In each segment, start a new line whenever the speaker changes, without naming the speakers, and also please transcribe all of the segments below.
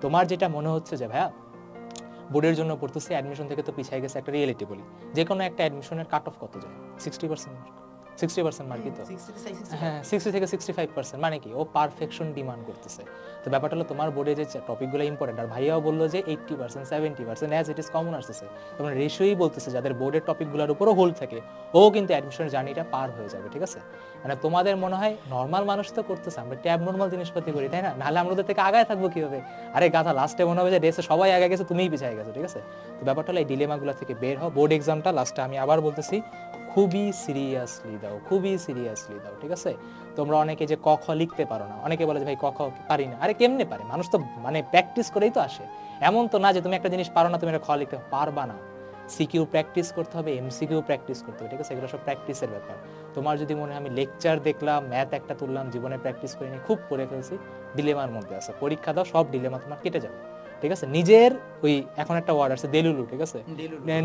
তোমার যেটা মনে হচ্ছে যে, ভাইয়া, বোর্ডের জন্য পড়তেছি অ্যাডমিশন থেকে তো পিছিয়ে গেছে একটা রিয়েলিটি বলি। যে কোনো একটা অ্যাডমিশনের কাট অফ কত যায়? সিক্সটি পার্সেন্ট সিক্সটি পার্সেন্ট মার্কই তো হ্যাঁ সিক্সটি থেকে সিক্সটি ফাইভ পার্সেন্ট মানে কি? ও পারফেকশন ডিমান্ড করতেছে। তো ব্যাপারটা হলো তোমার বোর্ডে যে টপিকগুলো ইম্পর্টেন্ট আর ভাইয়াও বলল যে eighty percent seventy percent as it is common আসতেছে। তোমার রেশিওই বলতেছে যাদের বোর্ডের টপিকগুলোর উপরও হোল্ড থাকে। ও কিন্তু অ্যাডমিশনের জার্নিটা পার হয়ে যাবে ঠিক আছে? মানে তোমাদের মনে হয় নর্মাল মানুষ তো করতেছে আমরা ট্যাব নর্মাল জিনিসপাতি করি তাই না? নাহলে আমরা ওদের থেকে আগায় থাকব কীভাবে? আরে গাথা লাস্টে মনে হবে যে রেসে সবাই আগে গেছে তুমিই পিছিয়ে গেছো ঠিক আছে? তো ব্যাপারটা হলো এই ডিলেমাগুলো থেকে বের হও। বোর্ড এক্সামটা লাস্টে আমি আবার বলতেছি খুবই সিরিয়াসলি দাও, খুবই সিরিয়াসলি দাও, ঠিক আছে? তোমরা অনেকে যে ক খ লিখতে পারো না, অনেকে বলে যে ভাই ক খ পারি না। আরে কেমনে পারে? মানুষ তো মানে প্র্যাকটিস করেই তো আসে। এমন তো না যে তুমি একটা জিনিস পারো না, তুমি খ লিখতে পারবা না। সিকিউ প্র্যাকটিস করতে হবে এমসিকিউ প্র্যাকটিস করতে হবে, ঠিক আছে? এগুলো সব প্র্যাকটিসের ব্যাপার। তোমার যদি মনে হয় আমি লেকচার দেখলাম ম্যাথ একটা তুললাম, জীবনে প্র্যাকটিস করিনি, খুব করে ফেলছি ডিলেমার মধ্যে আছে। পরীক্ষা দাও, সব ডিলেমা তোমার কেটে যাবে। ঠিক আছে? নিজের ওই এখন একটা ওয়ার্ড আছে দেলুলু ঠিক আছে?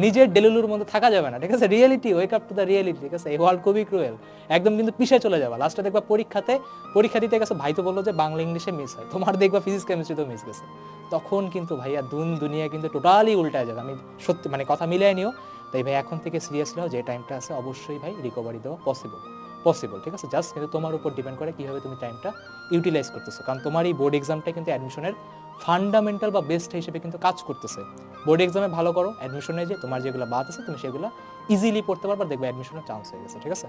নিজের ডেলুলুর মধ্যে থাকা যাবে না ঠিক আছে? Reality wake up to the reality ঠিক আছে? এই ওয়ার্ল্ড খুবই ক্রুয়েল একদম কিন্তু পিছিয়ে চলে যাবে। লাস্টে দেখবা পরীক্ষাতে পরীক্ষা দিতে গেছে ভাই তো বলল যে বাংলা ইংলিশে মিস হয়। তোমার দেখবা ফিজিক্স কেমিস্ট্রি তো মিস গেছে। তখন কিন্তু ভাইয়া দুন দুনিয়া কিন্তু টোটালি উল্টায় যাবে। আমি সত্যি মানে কথা মিলিয়ে নিও। তাই ভাই এখন থেকে সিরিয়াসলি হও যে টাইমটা আছে অবশ্যই ভাই রিকভারি দেওয়া পসিবল পসিবল ঠিক আছে? জাস্ট কিন্তু তোমার উপর ডিপেন্ড করে কীভাবে তুমি টাইমটা ইউটিলাইজ করতেছো। কারণ তোমার এই বোর্ড এক্সামটা কিন্তু অ্যাডমিশনের ফান্ডামেন্টাল বা বেস্ট হিসেবে কিন্তু কাজ করতেছে। বোর্ড এক্সামে ভালো করো অ্যাডমিশনে যে তোমার যেগুলো বাদ আছে, তুমি সেগুলো ইজিলি পড়তে পারবা, দেখবে অ্যাডমিশনের চান্স হয়ে গেছে, ঠিক আছে?